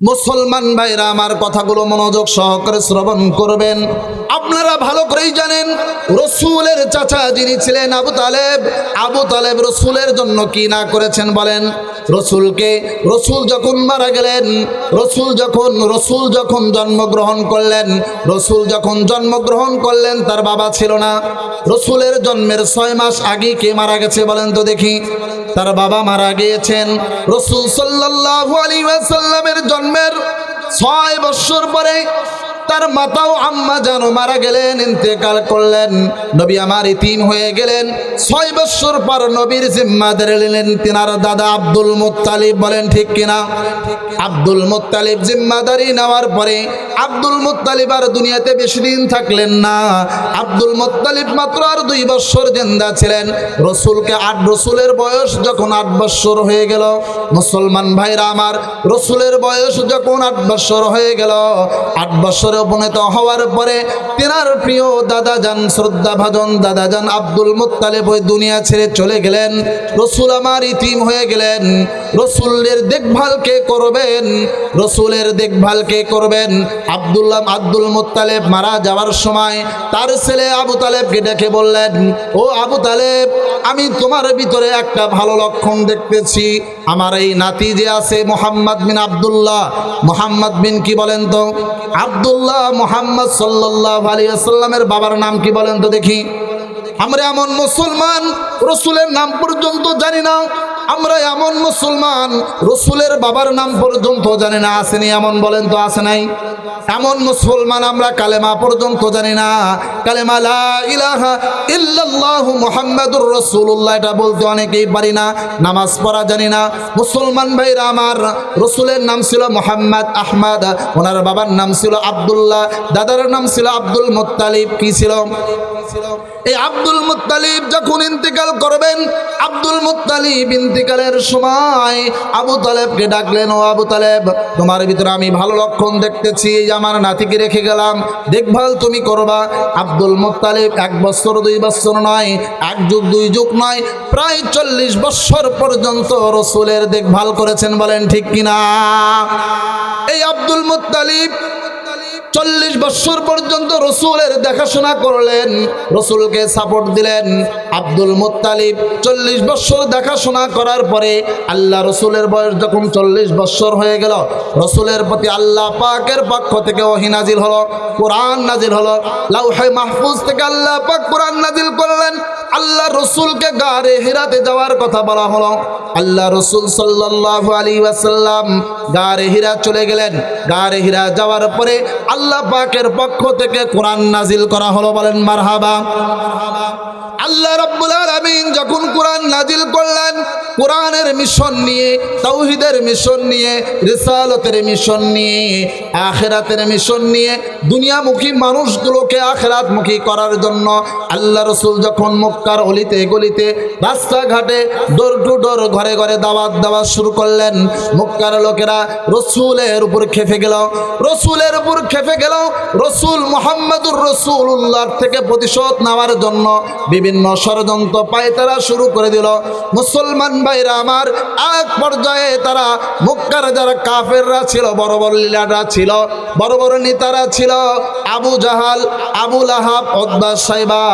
মুসলমান ভাইরা, আমার কথাগুলো মনোযোগ সহকারে শ্রবণ করবেন। আপনারা ভালো করেই জানেন, রসুলের চাচা যিনি ছিলেন আবু তালেব আবু তালেব রসুলের জন্য কি না করেছেন বলেন? রসুলকে, রসুল যখন মারা গেলেন, রসুল যখন রসুল যখন জন্মগ্রহণ করলেন, রসুল যখন জন্মগ্রহণ করলেন, তার বাবা ছিল না। রসুলের জন্মের ছয় মাস আগে কে মারা গেছে বলেন তো দেখি। তার বাবা মারা গিয়েছেন। রসুল সাল্লাল্লাহু আলাইহি ওয়াসাল্লামের জন্মের ছয় বছর পরে তার মাতাও আম্মা জানো মারা গেলেন, ইন্তেকাল করলেন। নবী আমার ইতিম হয়ে গেলেন। ছয় বছর পর নবীর জিম্মাদার নিলেন তিনার দাদা আব্দুল মুত্তালিব। বলেন, ঠিক কিনা? আব্দুল মুত্তালিব জিম্মাদারি নেওয়ার পরে আব্দুল মুত্তালিব আর দুনিয়াতে বেশি দিন থাকলেন না। আব্দুল মুত্তালিব মাত্র আর দুই বছর জিন্দা ছিলেন। রসুলকে আট রসুলের বয়স যখন আট বছর হয়ে গেল। মুসলমান ভাইরা আমার, রসুলের বয়স যখন আট বছর হয়ে গেল, আট বছরে উপনীত হওয়ার পরে তেনার প্রিয় দাদা যান শ্রদ্ধা ভাজন দাদা যান আব্দুল মুত্তালিব ওই দুনিয়া ছেড়ে চলে গেলেন। রসুল আমার ইতিম হয়ে গেলেন। রসুলের দেখভাল কে করবেন? রসুলের দেখভাল কে করবেন? আব্দুল্লাহ, আব্দুল মোত্তালেব মারা যাওয়ার সময় তার ছেলে আবু তালেবকে ডেকে বললেন, ও আবু তালেব, আমি তোমার ভিতরে একটা ভালো লক্ষণ দেখতেছি। আমার এই নাতি যে আছে মোহাম্মদ বিন আব্দুল্লাহ। মোহাম্মদ বিন কি বলেন তো? আব্দুল্লাহ মোহাম্মদ সাল্লাহ আলিয়াল্লামের বাবার নাম কি বলেন তো দেখি? আমরা এমন মুসলমান, রসুলের নাম পর্যন্ত জানি না। আমরা এমন মুসলমান, রসুলের বাবার নাম পর্যন্ত জানি না, আসেনি এমন বলেন তো আসে নাই। এমন মুসলমান আমরা কালেমা পর্যন্ত জানি না। কালেমা ইলাহা রাসূলুল্লাহ, এটা বলতে অনেকেই পারি না, নামাজ পড়া জানি না। মুসলমান ভাইরা আমার, রসুলের নাম ছিল মোহাম্মদ আহমদ, ওনার বাবার নাম ছিল আব্দুল্লাহ, দাদার নাম ছিল আব্দুল মুত্তালিব, কি ছিল? এই আব্দুল মুত্তালিব যখন ইন্তেকাল করবেন, আব্দুল মুত্তালিব ইন্তেকালের সময় আবু তালেবকে ডাকলেন, ও আবু তালেব, তোমার ভিতরে আমি ভালো লক্ষণ দেখতেছি, এই আমার নাতিকে রেখে গেলাম। দেখভাল তুমি করবা। আব্দুল মুত্তালিব এক বছর, দুই বছর নয়, এক যুগ, দুই যুগ নয়, প্রায় চল্লিশ বছর পর্যন্ত রসুলের দেখভাল করেছেন বলেন ঠিক কিনা? এই আব্দুল মুত্তালিব চল্লিশ বছর পর্যন্ত রসুলের দেখাশোনা করলেন, রসুলকে সাপোর্ট দিলেন। আব্দুল মুত্তালিব চল্লিশ বছর দেখাশোনা করার পরে আল্লাহ রসুলের বয়স যখন চল্লিশ বছর হয়ে গেল, রসুলের প্রতি আল্লাহ পাকের পক্ষ থেকে ওহি নাজিল হলো, কোরআন নাজিল হলো, লাউহে মাহফুজ থেকে আল্লাহ পাক কোরআন নাজিল করলেন। আল্লাহ রসুলকে গাড়ে হেরাতে যাওয়ার কথা বলা হলো। আল্লাহ রসুল সাল্লাহ আলী ওয়াসাল্লাম গাড়ে হীরা চলে গেলেন। গাড়ে হীরা যাওয়ার পরে আল্লাহ পাকের পক্ষ থেকে কোরআন নাজিল করা হলো বলেন, মারহাবা। আল্লাহ রাব্বুল আলামিন যখন কোরআন নাজিল করলেন কোরআনের মিশন নিয়ে, তাওহীদের মিশন নিয়ে, রিসালতের মিশন নিয়ে, আখেরাতের মিশন নিয়ে দুনিয়ামুখী মানুষগুলোকে আখেরাতমুখী করার জন্য আল্লাহ রসুল যখন মক্কার অলিতে গলিতে রাস্তাঘাটে ডোর টু ডোর, ঘরে ঘরে দাওয়াত দেওয়া শুরু করলেন, মক্কার লোকেরা রসুলের উপর খেপে গেল। রসুলের উপর খেপে গেল, রসুল মোহাম্মদুর রসুল্লাহর থেকে প্রতিশোধ নেওয়ার জন্য বিভিন্ন ষড়যন্ত্র পায়তারা শুরু করে দিল। মুসলমান ভাইরা আমার, এক পর্যায়ে তারা মক্কার যারা কাফেররা ছিল, বড় বড় লীলারা ছিল, বড় বড় নেতারা ছিল, আবু জাহাল আবুল আহাব অদ্বা সাইবা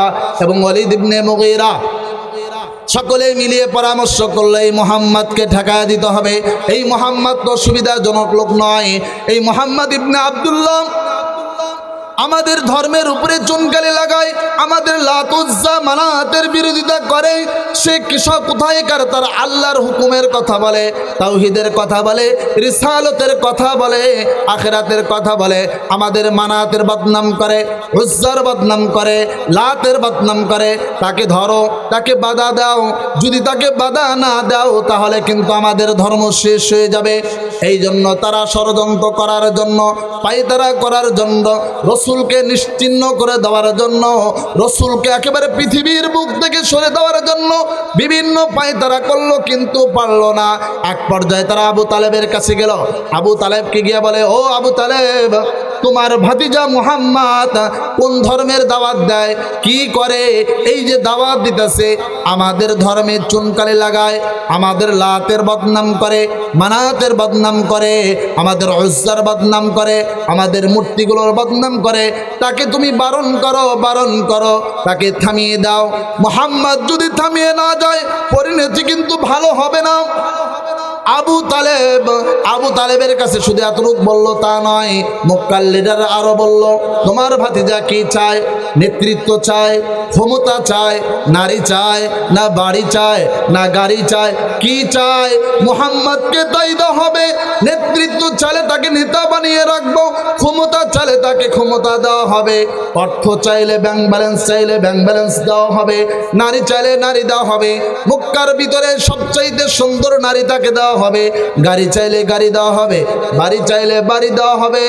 এবং অলিদ ইবনে মুগিরা। সকলে মিলিয়ে পরামর্শ করলে, এই মোহাম্মদকে ঠেকা দিতে হবে। এই মোহাম্মদ তো সুবিধাজনক লোক নয়। এই মোহাম্মদ ইবনে আবদুল্লাহ আমাদের ধর্মের উপরে চুনকালি লাগায়, আমাদের লাতুজ্জা মানাতের বিরোধিতা করে। সে কৃষক কোথায় কোথায়কার তার আল্লাহর হুকুমের কথা বলে, তাওহিদের কথা বলে, রিসালতের কথা বলে, আখেরাতের কথা বলে, আমাদের মানাতের বদনাম করে উজ্জার বদনাম করে, লাতের বদনাম করে। তাকে ধরো, তাকে বাধা দাও, যদি তাকে বাধা না দাও, তাহলে কিন্তু আমাদের ধর্ম শেষ হয়ে যাবে। এই জন্য তারা ষড়যন্ত্র করার জন্য পায়তারা করার জন্য রসুলকে নিশ্চিন্ন করে দেওয়ার জন্য, রসুলকে একেবারে পৃথিবীর মুখ থেকে সরে দেওয়ার জন্য বিভিন্ন পায়তারা করল, কিন্তু পারল না। এক পর্যায়ে তারা আবু তালেবের কাছে গেল। আবু তালেবকে গিয়ে বলে, ও আবু তালেব তোমার ভাতিজা মুহাম্মদ কোন ধর্মের দাওয়াত দেয়? কি করে? এই যে দাওয়াত দিতেছে, আমাদের ধর্মের চুনকালি লাগায়, আমাদের লাতের বদনাম করে, মানাতের বদনাম করে, আমাদের অজ্জার বদনাম করে, আমাদের মূর্তিগুলোর বদনাম করে। তাকে তুমি বারণ করো বারণ করো, তাকে থামিয়ে দাও। মোহাম্মদ যদি থামিয়ে না যায়, পরিণতি কিন্তু ভালো হবে না। আবু তালেব, আবু তালেবের কাছে শুধু এতটুক বলল, তা নয়। মক্কার লিডার আরও বলল, তোমার ভাতিজা কি চায়? নেতৃত্ব চায়? ক্ষমতা চায়? নারী চায়? না বাড়ি চায়? না গাড়ি চায়? কি চায়? মোহাম্মদকে তাই হবে। নেতৃত্ব চালে তাকে নেতা বানিয়ে রাখব। ক্ষমতা তাকে ক্ষমতা দেওয়া হবে। অর্থ চাইলে ব্যাংক ব্যালেন্স চাইলে ব্যাংক ব্যালেন্স দেওয়া হবে। নারী চাইলে নারী দেওয়া হবে। মক্কার ভিতরে সবচাইতে সুন্দর নারী তাকে দেওয়া হবে। গাড়ি চাইলে গাড়ি দেওয়া হবে। বাড়ি চাইলে বাড়ি দেওয়া হবে।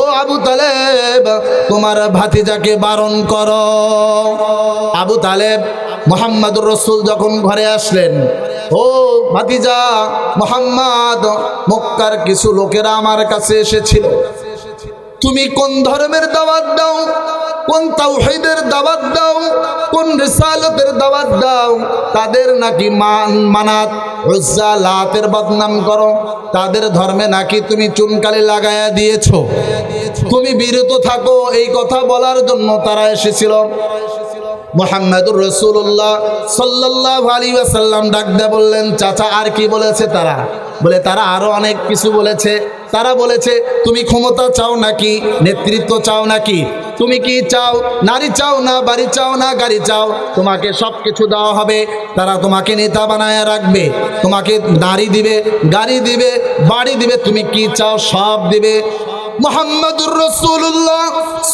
ও আবু তালেব, তোমার ভাতিজাকে বারণ করো। আবু তালেব, মোহাম্মদুর রসুল যখন ঘরে আসলেন, ও ভাতিজা, মোহাম্মদ, মক্কার কিছু লোকেরা আমার কাছে এসেছিল। তুমি কোন ধর্মের দাওয়াত দাও? কোন তাওহিদের দাওয়াত দাও? কোন রিসালতের দাওয়াত দাও? তাদের নাকি মান মানাত উজ্জা লাতের বদনাম করো। তাদের ধর্মে নাকি তুমি চুনকালি লাগায়া দিয়েছ। তুমি বিরত থাকো, এই কথা বলার জন্য তারা এসেছিল। মোহাম্মদুর রসুল্লাহ সাল্লাহ আলী আসাল্লাম ডাক দিয়ে বললেন, চাচা, আর কি বলেছে তারা? বলে, তারা আরও অনেক কিছু বলেছে। তারা বলেছে, তুমি ক্ষমতা চাও নাকি? নেতৃত্ব চাও নাকি? তুমি কি চাও? নারী চাও না, বাড়ি চাও না, গাড়ি চাও? তোমাকে সব কিছু দেওয়া হবে। তারা তোমাকে নেতা বানায় রাখবে, তোমাকে নারী দিবে, গাড়ি দিবে, বাড়ি দিবে। তুমি কি চাও সব দিবে? মোহাম্মদুর রসুল্লাহ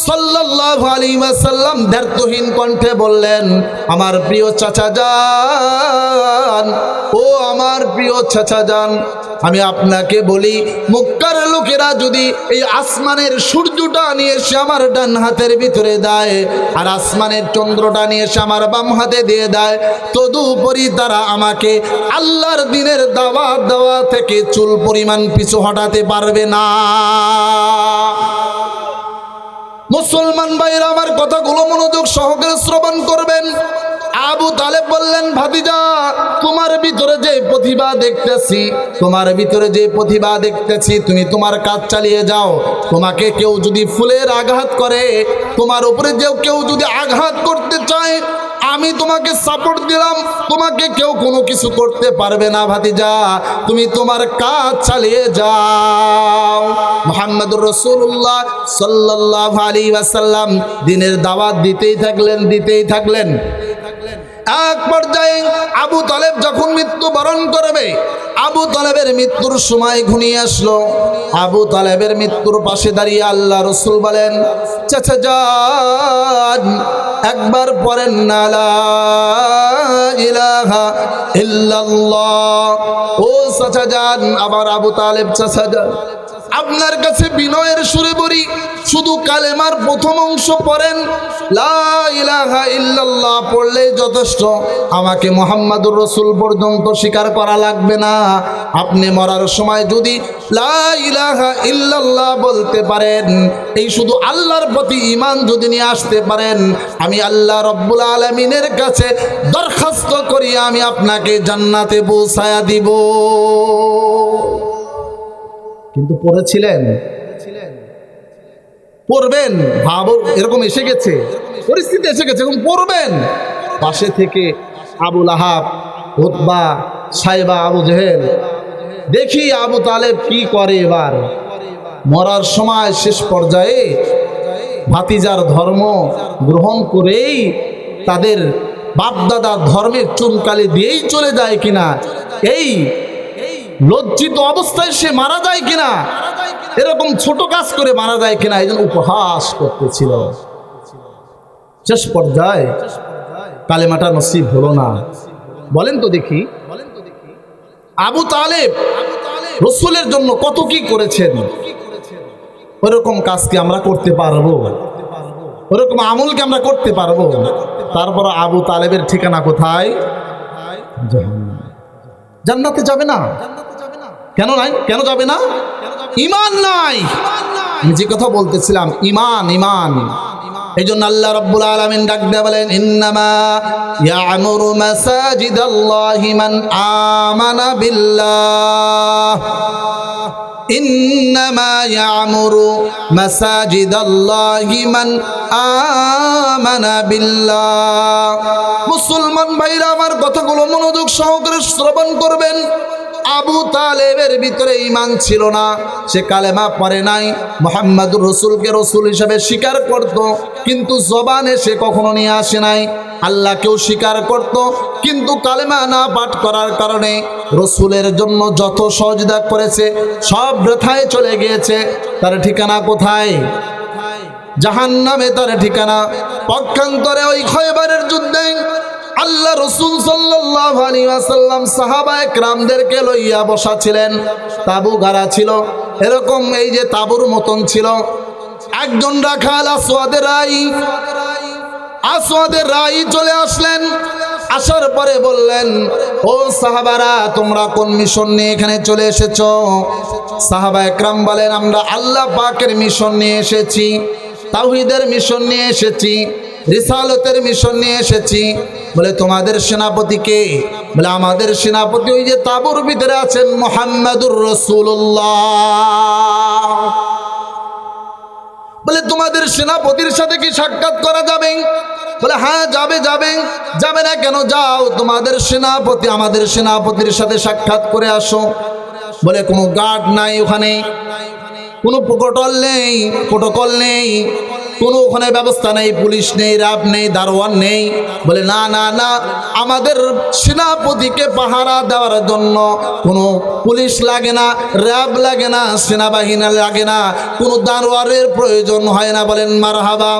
সাল্লাহ আলী ওয়াসাল্লাম দ্ব্যর্থহীন কণ্ঠে বললেন, আমার প্রিয় চাচা যান, ও আমার প্রিয় চাচা যান, আমি আপনাকে বলি, মুক্কার লোকেরা যদি এই আসমানের সূর্যটা নিয়ে এসে আমার ডান হাতের ভিতরে দেয়, আর আসমানের চন্দ্রটা নিয়ে এসে আমার বাম হাতে দিয়ে দেয়, তদুপরি তারা আমাকে আল্লাহর দিনের দাওয়া দেওয়া থেকে চুল পরিমাণ পিছু হটাতে পারবে না। মুসলমান ভাইরা আমার কথাগুলো মনোযোগ সহকারে শ্রবণ করবেন। আবু তালেব বললেন, ভাতিজা, তোমার ভিতরে যে প্রতিভা দেখতেছি, তোমার ভিতরে যে প্রতিভা দেখতেছি, তুমি তোমার কাজ চালিয়ে যাও। তোমাকে কেউ যদি ফুলের আঘাত করে, তোমার উপরে যে কেউ যদি আঘাত করতে চায়, আমি তোমাকে সাপোর্ট দিলাম। তোমাকে কেউ কোনো কিছু করতে পারবে না, ভাতিজা। তুমি তোমার কাজ চালিয়ে যাও। মোহাম্মদুর রসুল্লাহ সাল্লাহ আলী ওয়াসাল্লাম দিনের দাওয়াত দিতেই থাকলেন দিতেই থাকলেন। এক পর্যায়ে আবু তালেব যখন মৃত্যুবরণ করবে, আবু তালেবের মৃত্যুর সময় ঘনিয়ে আসলো। আবু তালেবের মৃত্যুর পাশে দাঁড়িয়ে আল্লাহ রসুল বলেন একবার পরেন নালা ইলাহা ও চাচা যান, আবার আবু তালেব চাচা যান। আপনার কাছে বিনয়ের সুরে বলি, শুধু কালেমার প্রথম অংশ পড়েন। ইল্লাল্লাহ পড়লেই যথেষ্ট। আমাকে মোহাম্মদুর রসুল পর্যন্ত স্বীকার করা লাগবে না। আপনি মরার সময় যদি লা ইলাহা ইল্লাল্লাহ বলতে পারেন, এই শুধু আল্লাহর প্রতি ইমান যদি নিয়ে আসতে পারেন, আমি আল্লাহ রব্বুল আলমিনের কাছে দরখাস্ত করি, আমি আপনাকে জান্নাতে পৌঁছায়া দিব। কিন্তু পড়েছিলেন। পড়বেন, ভাব, এরকম এসে গেছে। পরিস্থিতি এসে গেছে, এখন পড়বেন। পাশে থেকে আবুল আহাব, উতবা, সাইবা, আবু জেহেল। দেখি আবু তালেব কি করে এবার। মরার সময় শেষ পর্যায়ে ভাতিজার ধর্ম গ্রহণ করেই তাদের বাপদাদার ধর্মের চুনকালি দিয়েই চলে যায় কিনা, এই লজ্জিত অবস্থায় সে মারা যায় কিনা? এরকম ছোট কাজ করে মারা যায় কিনা? এই উপহাস করতেছিল। শেষ পর্যায়ে কালেমাটা নসিব হলো না। বলেন তো দেখি। আবু তালেব রসুলের জন্য কত কি করেছেন? ওরকম কাজকে আমরা করতে পারব। ওরকম আমলকে আমরা করতে পারব। তারপর আবু তালেবের ঠিকানা কোথায়? জাহান্নাম। জান্নাতে যাবে না। কেন নাই? কেন যাবে না? ইমান নাই। যে কথা বলতেছিলাম, ইমান ইমান। এই জন্য আল্লাহ রব্বুল আলমিন ডাক দিয়ে বলেন, ইন্নামা ইয়ামুরু মাসাজিদাল্লাহি মান আমানা বিল্লাহ। ইন্নামা مساجد الله من آمن بالله মুসলমান ভাইরা আমার কথাগুলো মনোযোগ সহকারে শ্রবণ করবেন। আবু তালেবের ভিতরে ইমান ছিল না। সে কালেমা পরে নাই। মোহাম্মদুর রসুলকে রসুল হিসাবে স্বীকার করত, কিন্তু জবানে সে কখনো নিয়ে আসে নাই। আল্লাহকেও স্বীকার করত, কিন্তু কালেমা না পাঠ করার কারণে রসুলের জন্য যত সহযোগিতা করেছে, সব বৃথায় চলে গিয়েছে। তার ঠিকানা কোথায়? জাহান নামে তার ঠিকানা। পক্ষান্তরে ওই খয়বারের যুদ্ধে আল্লাহ রসুল সাল্লাহ আলী আসাল্লাম সাহাবা একরামদেরকে লইয়া বসা ছিলেন। তাবু গাড়া ছিল, এরকম এই যে তাবুর মতন ছিল। একজন রাখাল আসোয়াদের রাই আসোয়াদের রাই চলে আসলেন। আসার পরে বললেন, ও সাহাবারা, তোমরা কোন মিশন নিয়ে এখানে চলে এসেছ? সাহাবা একরাম বলেন, আমরা আল্লাহ পাকের মিশন নিয়ে এসেছি, তাওহিদের মিশন নিয়ে এসেছি। রিসালতের মিশন নিয়ে এসেছি। বলে, তোমাদের সেনাপতি কে? বলে, আমাদের সেনাপতি ওই যে তাবুর ভিতরে আছেন মোহাম্মদুর রসুল্লাহ বলে, তোমাদের সেনাপতির সাথে কি সাক্ষাৎ করা যাবে? বলে হ্যাঁ যাবে যাবে। যাবে না কেন? যাও, তোমাদের সেনাপতি, আমাদের সেনাপতির সাথে সাক্ষাৎ করে আসো। বলে, কোনো গার্ড নাই ওখানে। কোনো প্রোটোকল নেই প্রোটোকল নেই, কোনো ওখানে ব্যবস্থা নেই, পুলিশ নেই র্যাব নেই, দারোয়ান নেই। বলে, না না না, আমাদের সেনাপতিকে পাহারা দেওয়ার জন্য কোনো পুলিশ লাগে না র্যাব লাগে না, সেনাবাহিনী লাগে না, কোনো দারোয়ারের প্রয়োজন হয় না। বলেন মার হাবা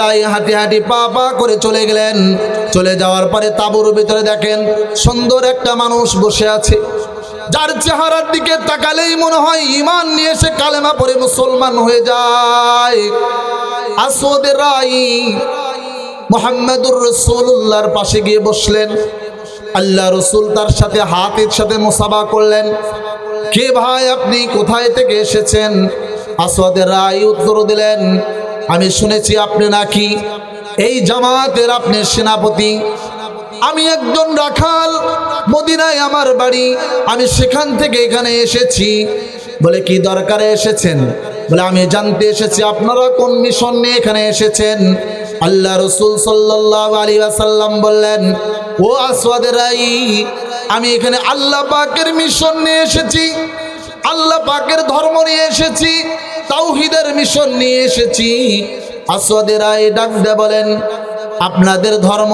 রায় হাঁটি হাঁটি পা পা করে চলে গেলেন। চলে যাওয়ার পরে তাঁবুর ভিতরে দেখেন, সুন্দর একটা মানুষ বসে আছে। যার চেহারার দিকে তাকালেই মনে হয় ইমান নিয়ে সে কালেমা পরে মুসলমান হয়ে যায়। আসওয়াদের রাই মোহাম্মদুর রসুল্লাহর পাশে গিয়ে বসলেন। আল্লাহ রসুল তার সাথে হাতের সাথে মোসাবা করলেন। কে ভাই আপনি? কোথায় থেকে এসেছেন? আসওয়াদের রায় উত্তর দিলেন, আমি শুনেছি আপনি নাকি এই জামাতের আপনি সেনাপতি। আমি একজন রাখাল, মদিনায় আমার বাড়ি। আমি সেখান থেকে এখানে এসেছি। বলে, কি দরকারে এসেছেন? বলে, আমি জানতে এসেছি, আপনারা কোন মিশন নিয়ে এখানে এসেছেন? আল্লাহ রসুল সাল্লাহ আলী বললেন, ও আসওয়াদেরাই আমি এখানে আল্লাহ পাকের মিশন নিয়ে এসেছি। আল্লাহ পাকের ধর্ম নিয়ে এসেছি। তাওহিদের মিশন নিয়ে এসেছি। আসওয়াদেরাই ডাক বলেন আপনাদের ধর্ম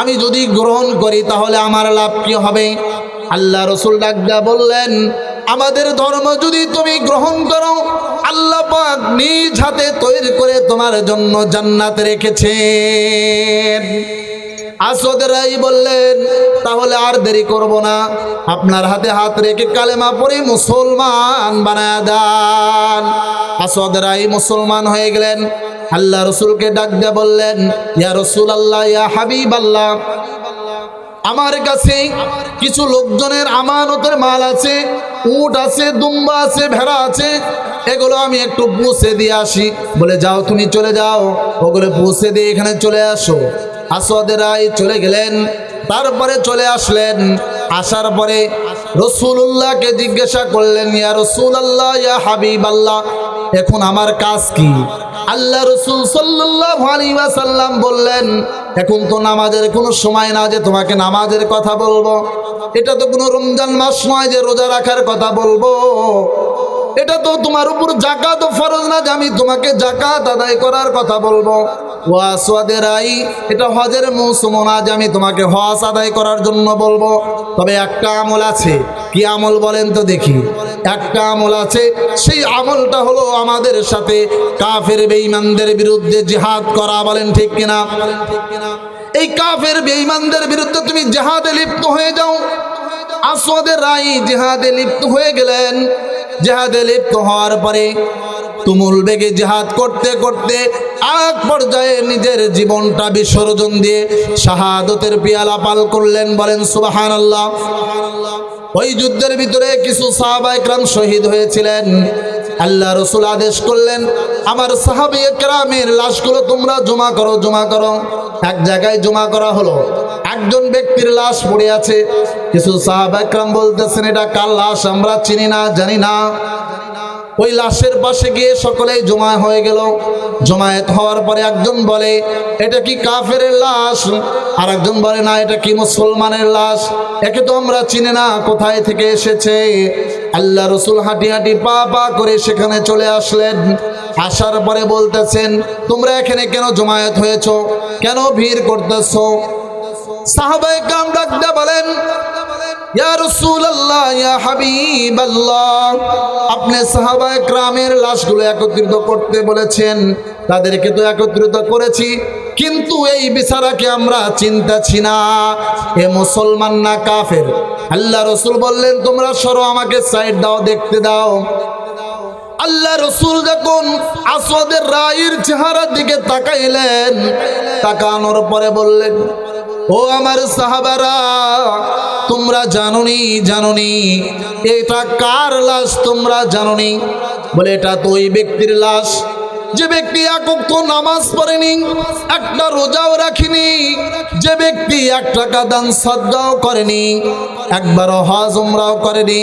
আমি যদি গ্রহণ করি তাহলে আমার লাভ কি হবে? আল্লাহ রসুল ডাকদা বললেন, আমাদের ধর্ম যদি তুমি গ্রহণ করো, আল্লাহ নিজ হাতে তৈরি করে তোমার জন্য জান্নাত রেখেছেন। আসদরাই বললেন, তাহলে আর দেরি করব না, আপনার হাতে হাত রেখে কালেমা পরে মুসলমান বানায় দান। আসদরাই মুসলমান হয়ে গেলেন আল্লাহ রসুলকে ডাক দিয়ে বললেন, ইয়া রসুল আল্লাহ ইয়া হাবিব আল্লাহ আমার কাছে কিছু লোকজনের আমানতের মাল আছে, উট আছে, দুম্বা আছে, ভেড়া আছে, এগুলো আমি একটু পৌঁছে দিয়ে আসি। বলে, যাও তুমি চলে যাও। ওগুলো পৌঁছে দিয়ে এখানে চলে আসো। আসদেরাই চলে গেলেন, তারপরে চলে আসলেন। আসার পরে রসুল্লাহকে জিজ্ঞাসা করলেন, ইয়া রসুল আল্লাহ ইয়া হাবিব আল্লাহ এখন আমার কাজ কি? আল্লাহ রসুল সাল্লাম বললেন, এখন তো নামাজের কোনো সময় না যে তোমাকে নামাজের কথা বলব। এটা তো কোনো রমজান মাস নয় যে রোজা রাখার কথা বলব। এটা তো তোমার উপর জাকাত ফরজ না যে আমি তোমাকে জাকাত আদায় করার কথা বলব। ওয়াসওয়াদের আই এটা হজের মৌসুম না যে আমি তোমাকে হজ আদায় করার জন্য বলব। তবে একটা আমল আছে, কি আমল বলেন তো দেখি। একটা আমল আছে, সেই আমলটা হলো আমাদের সাথে কাফের বেঈমানদের বিরুদ্ধে জিহাদ করা, বলেন ঠিক কিনা? এই কাফের বেঈমানদের বিরুদ্ধে তুমি জেহাদে লিপ্ত হয়ে যাও। আসওয়াদের রাই জেহাদে লিপ্ত হয়ে গেলেন। জেহাদে লিপ্ত হওয়ার পরে তুমুল বেগে জেহাদ করতে করতে আগ পর্যায়ে নিজের জীবনটা বিসর্জন দিয়ে শাহাদতের পিয়ালা পাল করলেন, বলেন সুবাহান আল্লাহ ওই যুদ্ধের ভিতরে কিছু সাহাবা একরাম শহীদ হয়েছিলেন। আল্লাহ রসুল আদেশ করলেন, আমার সাহাবি একরামের লাশগুলো তোমরা জমা করো জমা করো। এক জায়গায় জমা করা হলো। একজন ব্যক্তির লাশ পড়ে আছে। কিছু সাহাব একরাম বলতেছেন, এটা কার লাশ? আমরা চিনি না, জানি না। ওই লাশের পাশে গিয়ে সকলেই জমা হয়ে গেল। জমায়েত হওয়ার পরে একজন বলে, এটা কি কাফের লাশ? আর একজন বলে, না, এটা কি মুসলমানের লাশ? একে তো আমরা চিনি না, কোথায় থেকে এসেছে? আল্লাহ রসুল হাঁটি হাঁটি পা পা করে সেখানে চলে আসলেন। আসার পরে বলতেছেন, তোমরা এখানে কেন জমায়েত হয়েছ? কেন ভিড় করতেছো? সাহাবাই কাম ডাকতে বলেন আপনি সাহাবায়ে লাশগুলো একত্রিত করতে বলেছেন, তাদেরকে তো একত্রিত করেছি। কিন্তু এই বিচারাকে আমরা চিন্তাছি না। এ মুসলমান না কাফের? আল্লাহ রসুল বললেন, তোমরা সরো আমাকে সাইড দাও, দেখতে দাও। আল্লাহ রসুল যখন আসওয়াদের রায়ের চেহারার দিকে তাকাইলেন, তাকানোর পরে বললেন, ও আমার সাহাবারা, তোমরা জানোনি জানোনি। এটা কার লাশ তোমরা জানোনি? বলে, এটা তো ওই ব্যক্তির লাশ। যে ব্যক্তি একক তো নামাজ পড়েনি, একটা রোজাও রাখিনি, যে ব্যক্তি এক টাকা দান সদ্গাও করেনি একবারও হজ উমরাও করেনি,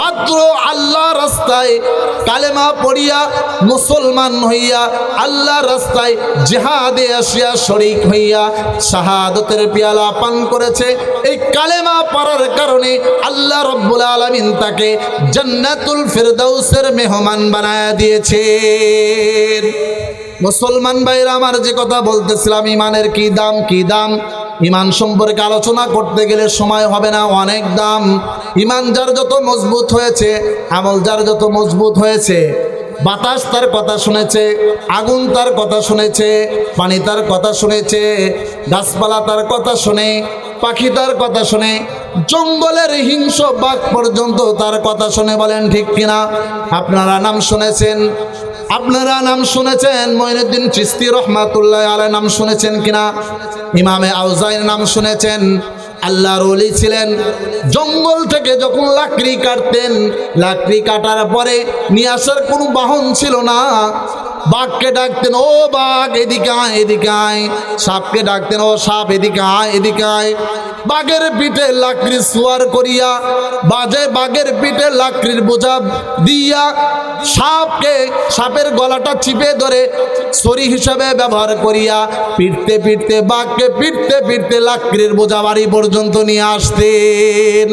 মাত্র আল্লাহ রাস্তায় কালেমা পড়িয়া মুসলমান হইয়া, আল্লাহ রাস্তায় জেহাদে আসিয়া শরিক হইয়া শাহাদতের পিয়ালা পান করেছে, এই কালেমা পড়ার কারণে আল্লাহ রব্বুল আলমিন তাকে জান্নাতুল ফেরদাউসের মেহমান বানায়া দিয়েছেন মুসলমান ভাইরা আমার যে কথা বলতেছিলাম, ইমানের কি দাম কি দাম? ইমান সম্পর্কে আলোচনা করতে গেলে সময় হবে না, অনেক দাম। ইমান যার যত মজবুত হয়েছে, আমল যার যত মজবুত হয়েছে, বাতাস তার কথা শুনেছে, আগুন তার কথা শুনেছে, পানি তার কথা শুনেছে, গাছপালা তার কথা শুনে, পাখি তার কথা শুনে, জঙ্গলের হিংস বাঘ পর্যন্ত তার কথা শুনে বলেন ঠিক কিনা? আপনারা নাম শুনেছেন? আপনারা নাম শুনেছেন? মঈনুদ্দিন চিস্তি রহমাতুল্লাহ আলাই নাম শুনেছেন কিনা? ইমামে আউজাইর নাম শুনেছেন। আল্লাহর অলি ছিলেন। জঙ্গল থেকে যখন লাকড়ি কাটতেন, লাকড়ি কাটার পরে নিয়ে আসার কোনো বাহন ছিল না। বাঘকে ডাকতেন, ও বাঘ, এদিকে আয় এদিকে আয়। সাপকে ডাকতেন, ও সাপ, এদিকে আয় এদিকে আয়। বাঘের পিঠে লাকড়ি সোয়ার করিয়া, বাজে বাঘের পিঠে লাকড়ির বোঝা দিয়া, সাপকে সাপের গলাটা চিপে ধরে ছড়ি হিসাবে ব্যবহার করিয়া পিটতে পিটতে বাঘকে পিটতে পিটতে লাকড়ির বোঝা বাড়ি পর্যন্ত নিয়ে আসতেন।